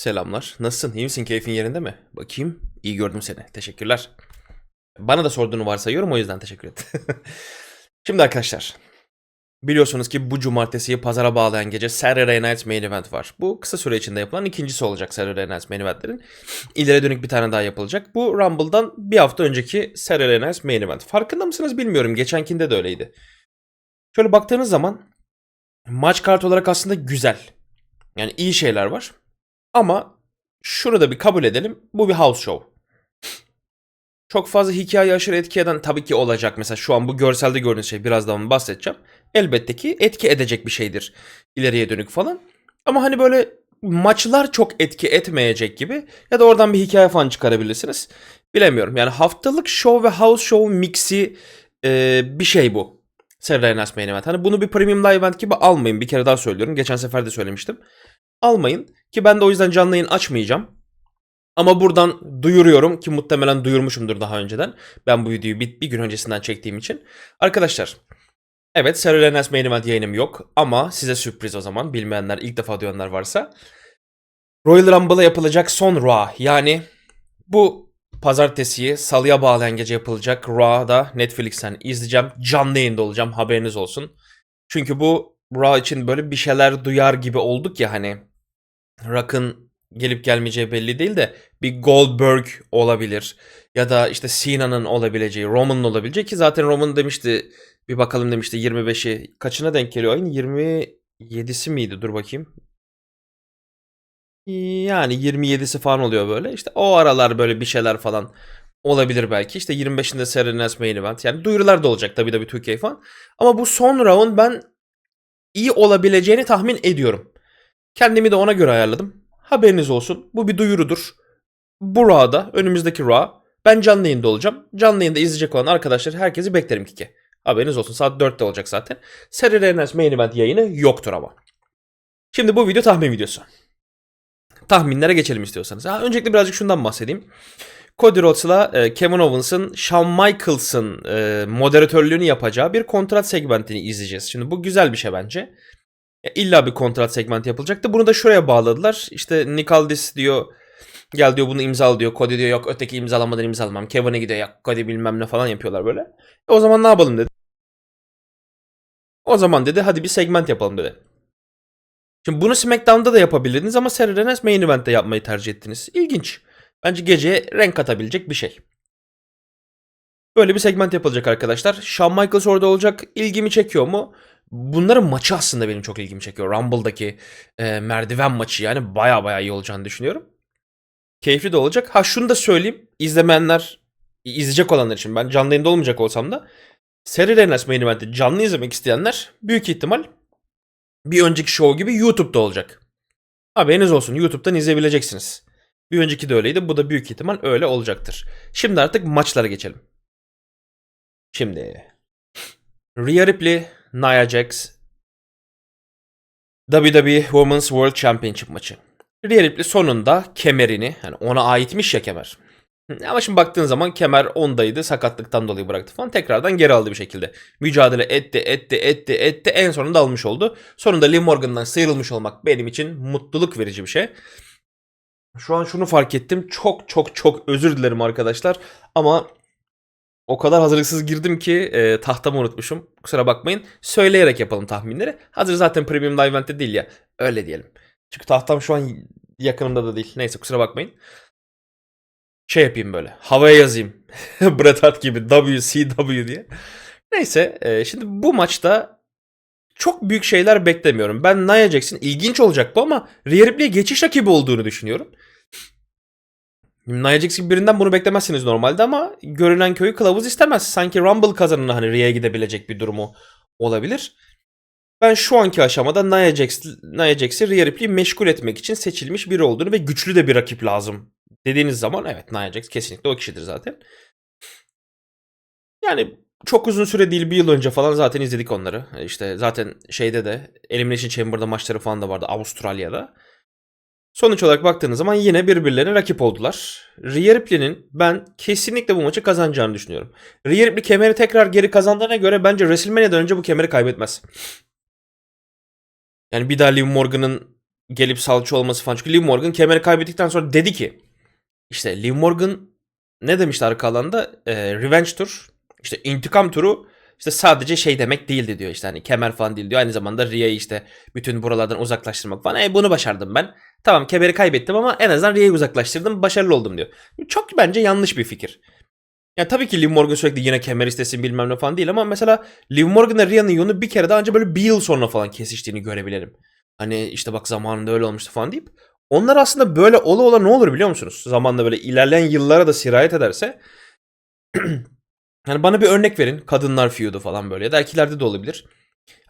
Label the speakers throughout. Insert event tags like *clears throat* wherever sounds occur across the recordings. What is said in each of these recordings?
Speaker 1: Selamlar. Nasılsın? İyi misin? Keyfin yerinde mi? Bakayım. İyi gördüm seni. Teşekkürler. Bana da sorduğunu varsayıyorum o yüzden teşekkür et. *laughs* Şimdi arkadaşlar. Biliyorsunuz ki bu cumartesiyi pazara bağlayan gece Saturday Night Main Event var. Bu kısa süre içinde yapılan ikincisi olacak Saturday Night Main Event'lerin. İleri dönük bir tane daha yapılacak. Bu Rumble'dan bir hafta önceki Saturday Night Main Event. Farkında mısınız bilmiyorum. Geçenkinde de öyleydi. Şöyle baktığınız zaman maç kart olarak aslında güzel. Yani iyi şeyler var. Ama şunu da bir kabul edelim. Bu bir house show. Çok fazla hikaye aşırı etki eden tabii ki olacak. Mesela şu an bu görselde gördüğünüz şey birazdan bahsedeceğim. Elbette ki etki edecek bir şeydir. ileriye dönük falan. Ama hani böyle maçlar çok etki etmeyecek gibi ya da oradan bir hikaye falan çıkarabilirsiniz. Bilemiyorum. Yani haftalık show ve house show mixi e, bir şey bu. Saturday Night Main Event. Hani bunu bir premium live event gibi almayın. Bir kere daha söylüyorum. Geçen sefer de söylemiştim. Almayın. Ki ben de o yüzden canlı yayın açmayacağım. Ama buradan duyuruyorum ki muhtemelen duyurmuşumdur daha önceden. Ben bu videoyu bir, bir gün öncesinden çektiğim için. Arkadaşlar evet Saturday Night Main Event yayınım yok ama size sürpriz o zaman. Bilmeyenler ilk defa duyanlar varsa. Royal Rumble'a yapılacak son Raw yani bu pazartesiyi salıya bağlayan gece yapılacak Raw'da Netflix'ten izleyeceğim. Canlı yayında olacağım haberiniz olsun. Çünkü bu Raw için böyle bir şeyler duyar gibi olduk ya hani. Rock'ın gelip gelmeyeceği belli değil de bir Goldberg olabilir. Ya da işte Cena'nın olabileceği, Roman'ın olabileceği ki zaten Roman demişti bir bakalım demişti 25'i kaçına denk geliyor ayın 27'si miydi dur bakayım. Yani 27'si falan oluyor böyle. İşte o aralar böyle bir şeyler falan olabilir belki. İşte 25'inde Serenas Main Event. Yani duyurular da olacak tabii da bir Türkiye falan. Ama bu son round ben iyi olabileceğini tahmin ediyorum. Kendimi de ona göre ayarladım. Haberiniz olsun. Bu bir duyurudur. Bu Raw'da, önümüzdeki Raw. Ben canlı yayında olacağım. Canlı yayında izleyecek olan arkadaşlar herkesi beklerim kike. Haberiniz olsun. Saat 4'te olacak zaten. Saturday Night Main Event yayını yoktur ama. Şimdi bu video tahmin videosu. Tahminlere geçelim istiyorsanız. Ha, öncelikle birazcık şundan bahsedeyim. Cody Rhodes'la e, Kevin Owens'ın Shawn Michaels'ın e, moderatörlüğünü yapacağı bir kontrat segmentini izleyeceğiz. Şimdi bu güzel bir şey bence. Ya İlla bir kontrat segmenti yapılacaktı. Bunu da şuraya bağladılar. İşte Nick Aldis diyor gel diyor bunu imzal diyor. Cody diyor yok öteki imzalamadan imzalamam. Kevin'e gidiyor yok Cody bilmem ne falan yapıyorlar böyle. E, o zaman ne yapalım dedi. O zaman dedi hadi bir segment yapalım dedi. Şimdi bunu SmackDown'da da yapabilirdiniz ama Saturday Night Main Event'te yapmayı tercih ettiniz. İlginç. Bence geceye renk katabilecek bir şey. Böyle bir segment yapılacak arkadaşlar. Shawn Michaels orada olacak. İlgimi çekiyor mu? Bunların maçı aslında benim çok ilgimi çekiyor. Rumble'daki e, merdiven maçı yani baya baya iyi olacağını düşünüyorum. Keyifli de olacak. Ha şunu da söyleyeyim. İzlemeyenler, izleyecek olanlar için ben canlı yayında olmayacak olsam da Saturday Night Main Event'i canlı izlemek isteyenler büyük ihtimal bir önceki show gibi YouTube'da olacak. Haberiniz olsun YouTube'dan izleyebileceksiniz. Bir önceki de öyleydi. Bu da büyük ihtimal öyle olacaktır. Şimdi artık maçlara geçelim. Şimdi Rhea Ripley, Nia Jax WWE Women's World Championship maçı. Rhea Ripley sonunda kemerini, yani ona aitmiş ya kemer. Ama şimdi baktığın zaman kemer ondaydı sakatlıktan dolayı bıraktı falan tekrardan geri aldı bir şekilde. Mücadele etti etti etti etti en sonunda almış oldu. Sonunda Liv Morgan'dan sıyrılmış olmak benim için mutluluk verici bir şey. Şu an şunu fark ettim çok çok çok özür dilerim arkadaşlar ama o kadar hazırlıksız girdim ki e, tahtamı unutmuşum. Kusura bakmayın. Söyleyerek yapalım tahminleri. Hazır zaten Premium Live Event'te değil ya. Öyle diyelim. Çünkü tahtam şu an yakınımda da değil. Neyse kusura bakmayın. Şey yapayım böyle. Havaya yazayım. *laughs* Bret Hart gibi WCW diye. Neyse e, şimdi bu maçta çok büyük şeyler beklemiyorum. Ben Nia Jax'in ilginç olacak bu ama Rhea Ripley'e geçiş rakibi olduğunu düşünüyorum. Nia Jax gibi birinden bunu beklemezsiniz normalde ama görünen köyü kılavuz istemez. Sanki Rumble kazanına hani Rhea'ya gidebilecek bir durumu olabilir. Ben şu anki aşamada Nia, Jax, Nia Jax'i Rhea Ripley'i meşgul etmek için seçilmiş biri olduğunu ve güçlü de bir rakip lazım dediğiniz zaman evet Nia Jax kesinlikle o kişidir zaten. Yani çok uzun süre değil bir yıl önce falan zaten izledik onları. İşte zaten şeyde de Elimination Chamber'da maçları falan da vardı Avustralya'da. Sonuç olarak baktığınız zaman yine birbirlerine rakip oldular. Rhea Ripley'nin ben kesinlikle bu maçı kazanacağını düşünüyorum. Rhea Ripley kemeri tekrar geri kazandığına göre bence WrestleMania'dan önce bu kemeri kaybetmez. Yani bir daha Liv Morgan'ın gelip salça olması falan. Çünkü Liv Morgan kemeri kaybettikten sonra dedi ki işte Liv Morgan ne demişti arka alanda? Ee, revenge tur. işte intikam turu işte sadece şey demek değildi diyor işte hani kemer falan değil diyor. Aynı zamanda Ria'yı işte bütün buralardan uzaklaştırmak falan. E bunu başardım ben. Tamam kemeri kaybettim ama en azından Ria'yı uzaklaştırdım. Başarılı oldum diyor. Çok bence yanlış bir fikir. Ya tabii ki Liv Morgan sürekli yine kemer istesin bilmem ne falan değil ama mesela Liv Morgan'la Ria'nın yolunu bir kere daha önce böyle bir yıl sonra falan kesiştiğini görebilirim. Hani işte bak zamanında öyle olmuştu falan deyip. Onlar aslında böyle ola ola ne olur biliyor musunuz? Zamanla böyle ilerleyen yıllara da sirayet ederse. *clears throat* hani bana bir örnek verin. Kadınlar feud'u falan böyle ya da erkeklerde de olabilir.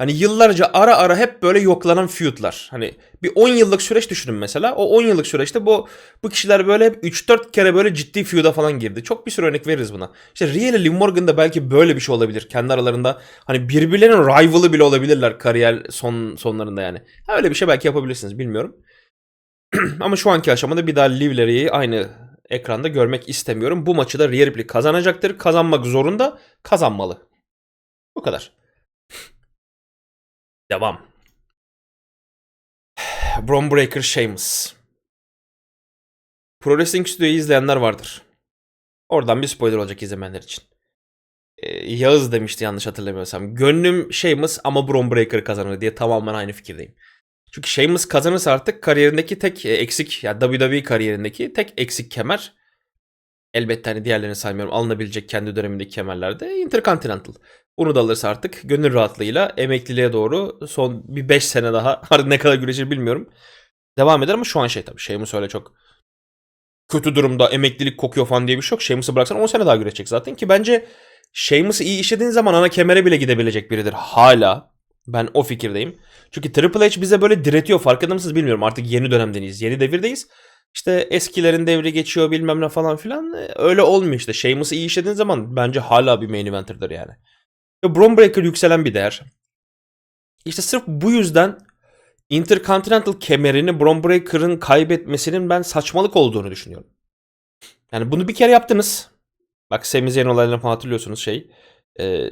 Speaker 1: Hani yıllarca ara ara hep böyle yoklanan feud'lar. Hani bir 10 yıllık süreç düşünün mesela. O 10 yıllık süreçte bu bu kişiler böyle hep 3-4 kere böyle ciddi feud'a falan girdi. Çok bir sürü örnek veririz buna. İşte Rhea ile Liv Morgan'da belki böyle bir şey olabilir. Kendi aralarında hani birbirlerinin rival'ı bile olabilirler kariyer son sonlarında yani. Öyle bir şey belki yapabilirsiniz bilmiyorum. *clears throat* Ama şu anki aşamada bir daha Liv ile aynı ekranda görmek istemiyorum. Bu maçı da Rhea Ripley kazanacaktır. Kazanmak zorunda. Kazanmalı. Bu kadar. Devam. Bron Breaker Sheamus. Pro Wrestling Studio'yu izleyenler vardır. Oradan bir spoiler olacak izlemeyenler için. Ee, Yağız demişti yanlış hatırlamıyorsam. Gönlüm Sheamus ama Bron Breaker kazanır diye tamamen aynı fikirdeyim. Çünkü Sheamus kazanırsa artık kariyerindeki tek e, eksik, ya yani WWE kariyerindeki tek eksik kemer elbette hani diğerlerini saymıyorum alınabilecek kendi dönemindeki kemerlerde Intercontinental. Bunu da alırsa artık gönül rahatlığıyla emekliliğe doğru son bir 5 sene daha *laughs* artık ne kadar güreşir bilmiyorum. Devam eder ama şu an şey tabii Sheamus öyle çok kötü durumda emeklilik kokuyor falan diye bir şey yok. Sheamus'u bıraksan 10 sene daha güreşecek zaten ki bence Sheamus'u iyi işlediğin zaman ana kemere bile gidebilecek biridir hala. Ben o fikirdeyim. Çünkü Triple H bize böyle diretiyor farkında mısınız bilmiyorum. Artık yeni dönemdeyiz. Yeni devirdeyiz. İşte eskilerin devri geçiyor bilmem ne falan filan. Öyle olmuyor işte. Sheamus'u iyi işlediğin zaman bence hala bir main eventer'dır yani. Ve Bron Breaker yükselen bir değer. İşte sırf bu yüzden Intercontinental kemerini Bron Breaker'ın kaybetmesinin ben saçmalık olduğunu düşünüyorum. Yani bunu bir kere yaptınız. Bak Sami Zayn olaylarını falan hatırlıyorsunuz şey. Ee,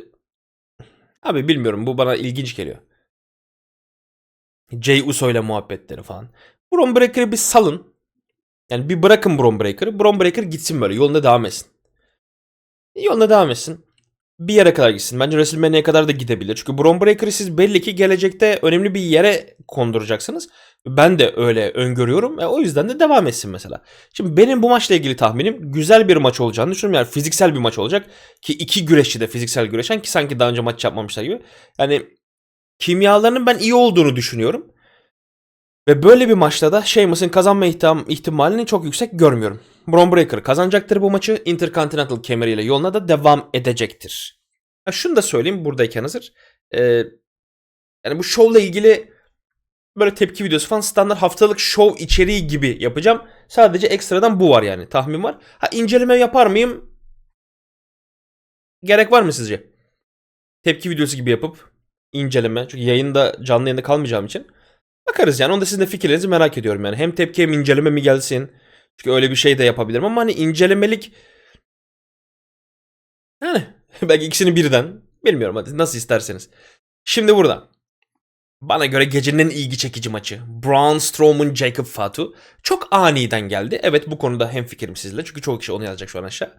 Speaker 1: abi bilmiyorum bu bana ilginç geliyor. Jay Uso ile muhabbetleri falan. Bron Breaker'ı bir salın. Yani bir bırakın Bron Breaker'ı. Bron Breaker gitsin böyle yolunda devam etsin. Yolunda devam etsin bir yere kadar gitsin. Bence WrestleMania'ya kadar da gidebilir. Çünkü Braun Breaker'ı siz belli ki gelecekte önemli bir yere konduracaksınız. Ben de öyle öngörüyorum. E, o yüzden de devam etsin mesela. Şimdi benim bu maçla ilgili tahminim güzel bir maç olacağını düşünüyorum. Yani fiziksel bir maç olacak. Ki iki güreşçi de fiziksel güreşen ki sanki daha önce maç yapmamışlar gibi. Yani kimyalarının ben iyi olduğunu düşünüyorum. Ve böyle bir maçta da Sheamus'un kazanma ihtimalini çok yüksek görmüyorum. Braun Breaker kazanacaktır bu maçı. Intercontinental kemeriyle yoluna da devam edecektir. Ha şunu da söyleyeyim buradayken hazır. Ee, yani bu şovla ilgili böyle tepki videosu falan standart haftalık şov içeriği gibi yapacağım. Sadece ekstradan bu var yani tahmin var. Ha inceleme yapar mıyım? Gerek var mı sizce? Tepki videosu gibi yapıp inceleme. Çünkü yayında canlı yayında kalmayacağım için. Bakarız yani. Onda sizin de fikirlerinizi merak ediyorum yani. Hem tepki hem inceleme mi gelsin? Çünkü öyle bir şey de yapabilirim ama hani incelemelik yani *laughs* belki ikisini birden bilmiyorum hadi nasıl isterseniz. Şimdi burada bana göre gecenin en ilgi çekici maçı. Braun Strowman Jacob Fatu. Çok aniden geldi. Evet bu konuda hem fikrim sizle. Çünkü çoğu kişi onu yazacak şu an aşağı.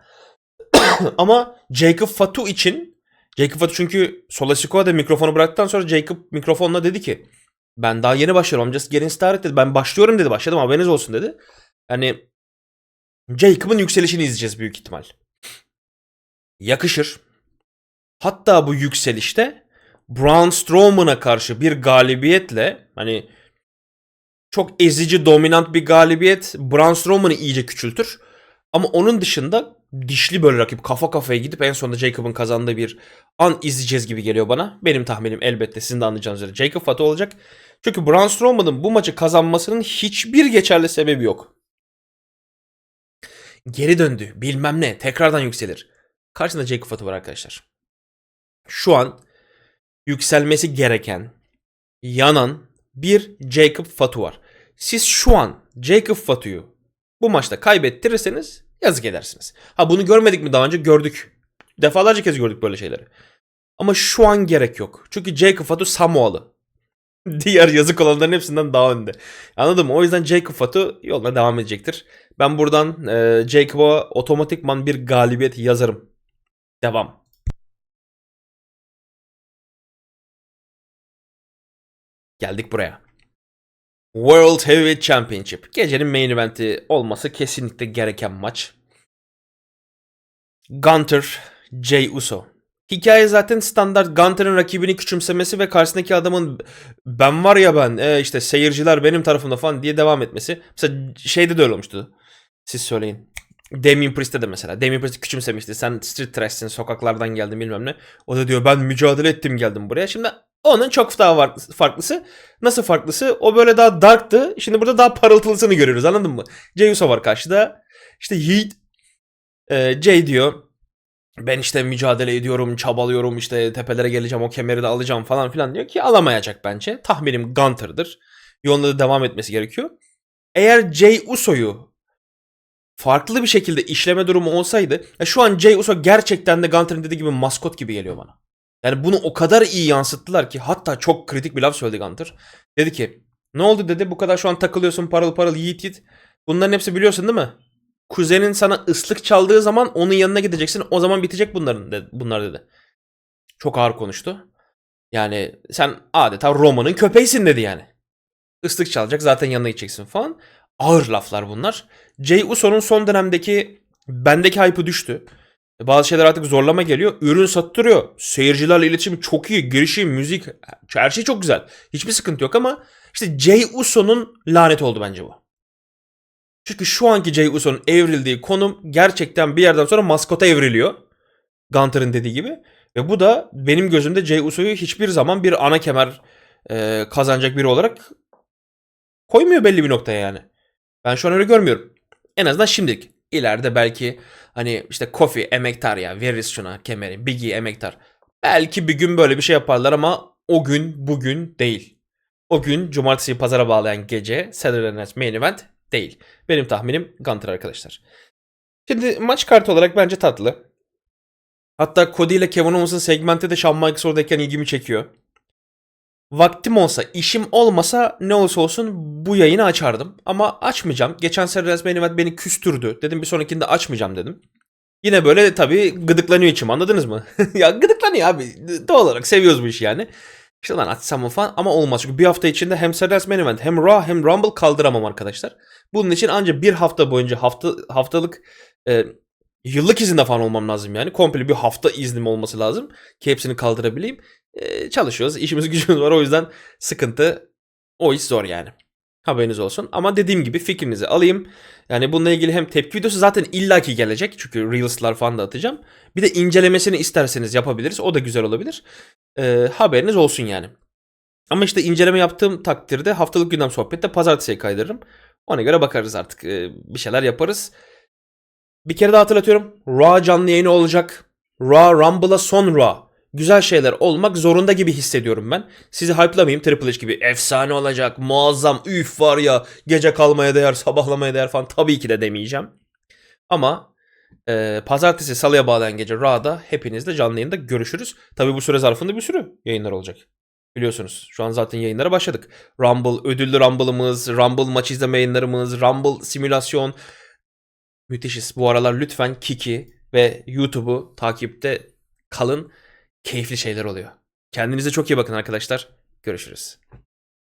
Speaker 1: *clears throat* Ama Jacob Fatu için Jacob Fatu çünkü Sola Sikoa'da mikrofonu bıraktıktan sonra Jacob mikrofonla dedi ki ben daha yeni başlıyorum. I'm just getting started dedi. Ben başlıyorum dedi. Başladım haberiniz olsun dedi. Yani Jacob'ın yükselişini izleyeceğiz büyük ihtimal. Yakışır. Hatta bu yükselişte Braun Strowman'a karşı bir galibiyetle hani çok ezici, dominant bir galibiyet Braun Strowman'ı iyice küçültür. Ama onun dışında dişli böyle rakip kafa kafaya gidip en sonunda Jacob'ın kazandığı bir an izleyeceğiz gibi geliyor bana. Benim tahminim elbette sizin de anlayacağınız üzere Jacob Fatu olacak. Çünkü Braun Strowman'ın bu maçı kazanmasının hiçbir geçerli sebebi yok. Geri döndü bilmem ne tekrardan yükselir. Karşısında Jacob Fatu var arkadaşlar. Şu an yükselmesi gereken, yanan bir Jacob Fatu var. Siz şu an Jacob Fatu'yu bu maçta kaybettirirseniz yazık edersiniz. Ha bunu görmedik mi daha önce? Gördük. Defalarca kez gördük böyle şeyleri. Ama şu an gerek yok. Çünkü Jacob Fatu Samoalı. *laughs* diğer yazık olanların hepsinden daha önde. Anladın mı? O yüzden Jacob Fatu yoluna devam edecektir. Ben buradan e, Jacob'a otomatikman bir galibiyet yazarım. Devam. Geldik buraya. World Heavyweight Championship. Gecenin main eventi olması kesinlikle gereken maç. Gunter, Jey Uso. Hikaye zaten standart Gunter'ın rakibini küçümsemesi ve karşısındaki adamın ben var ya ben e, işte seyirciler benim tarafımda falan diye devam etmesi. Mesela şeyde de öyle olmuştu. Siz söyleyin. Damien Priest'te de mesela. Damien Priest'i küçümsemişti. Sen street trash'sin, sokaklardan geldin bilmem ne. O da diyor ben mücadele ettim geldim buraya. Şimdi onun çok daha farklısı. Nasıl farklısı? O böyle daha darktı. Şimdi burada daha parıltılısını görüyoruz anladın mı? Jey Uso var karşıda. İşte Heat. E, Jay diyor. Ben işte mücadele ediyorum, çabalıyorum, işte tepelere geleceğim, o kemeri de alacağım falan filan diyor ki alamayacak bence. Tahminim Gunter'dır. Yolunda da devam etmesi gerekiyor. Eğer Jey Uso'yu farklı bir şekilde işleme durumu olsaydı ya şu an Jey Uso gerçekten de Gunter'ın dediği gibi maskot gibi geliyor bana. Yani bunu o kadar iyi yansıttılar ki hatta çok kritik bir laf söyledi Gunter. Dedi ki ne oldu dedi bu kadar şu an takılıyorsun parıl parıl yiğit yiğit. Bunların hepsi biliyorsun değil mi? Kuzenin sana ıslık çaldığı zaman onun yanına gideceksin. O zaman bitecek bunların dedi, bunlar dedi. Çok ağır konuştu. Yani sen adeta Roma'nın köpeğisin dedi yani. Islık çalacak zaten yanına gideceksin falan. Ağır laflar bunlar. Jey Uso'nun son dönemdeki bendeki hype'ı düştü. Bazı şeyler artık zorlama geliyor. Ürün sattırıyor. Seyircilerle iletişim çok iyi. Girişi, müzik, her şey çok güzel. Hiçbir sıkıntı yok ama işte Jey Uso'nun laneti oldu bence bu. Çünkü şu anki Jey Uso'nun evrildiği konum gerçekten bir yerden sonra maskota evriliyor. Gunter'ın dediği gibi. Ve bu da benim gözümde Jey Uso'yu hiçbir zaman bir ana kemer e, kazanacak biri olarak koymuyor belli bir noktaya yani. Ben şu an öyle görmüyorum. En azından şimdilik. İleride belki hani işte Kofi emektar ya veririz şuna kemeri. Biggie emektar. Belki bir gün böyle bir şey yaparlar ama o gün bugün değil. O gün cumartesiyi pazara bağlayan gece Saturday Night Main Event değil. Benim tahminim Gunter arkadaşlar. Şimdi maç kartı olarak bence tatlı. Hatta Cody ile Kevin Owens'ın segmente de Shawn Michaels oradayken ilgimi çekiyor. Vaktim olsa, işim olmasa ne olsa olsun bu yayını açardım. Ama açmayacağım. Geçen sene Resmen beni küstürdü. Dedim bir sonrakinde açmayacağım dedim. Yine böyle tabii gıdıklanıyor içim anladınız mı? *laughs* ya gıdıklanıyor abi. Doğal olarak seviyoruz bu işi yani. İşte lan açsam mı falan ama olmaz. Çünkü bir hafta içinde hem Series Main Event hem Raw hem Rumble kaldıramam arkadaşlar. Bunun için ancak bir hafta boyunca hafta haftalık e, yıllık izinde falan olmam lazım yani. Komple bir hafta iznim olması lazım ki hepsini kaldırabileyim. E, çalışıyoruz. işimiz *laughs* gücümüz var o yüzden sıkıntı o iş zor yani. Haberiniz olsun. Ama dediğim gibi fikrinizi alayım. Yani bununla ilgili hem tepki videosu zaten illaki gelecek. Çünkü Reels'lar falan da atacağım. Bir de incelemesini isterseniz yapabiliriz. O da güzel olabilir. Ee, haberiniz olsun yani. Ama işte inceleme yaptığım takdirde haftalık gündem sohbette pazartesiye kaydırırım. Ona göre bakarız artık. Ee, bir şeyler yaparız. Bir kere daha hatırlatıyorum. Raw canlı yayını olacak. Raw Rumble'a son Raw. Güzel şeyler olmak zorunda gibi hissediyorum ben. Sizi hype'lamayayım Triple H gibi. Efsane olacak, muazzam, üf var ya, gece kalmaya değer, sabahlamaya değer falan tabii ki de demeyeceğim. Ama e, pazartesi salıya bağlayan gece Raw'da hepinizle canlı yayında görüşürüz. Tabii bu süre zarfında bir sürü yayınlar olacak. Biliyorsunuz şu an zaten yayınlara başladık. Rumble, ödüllü Rumble'ımız, Rumble maç izleme yayınlarımız, Rumble simülasyon. Müthişiz. Bu aralar lütfen Kiki ve YouTube'u takipte kalın. Keyifli şeyler oluyor. Kendinize çok iyi bakın arkadaşlar. Görüşürüz.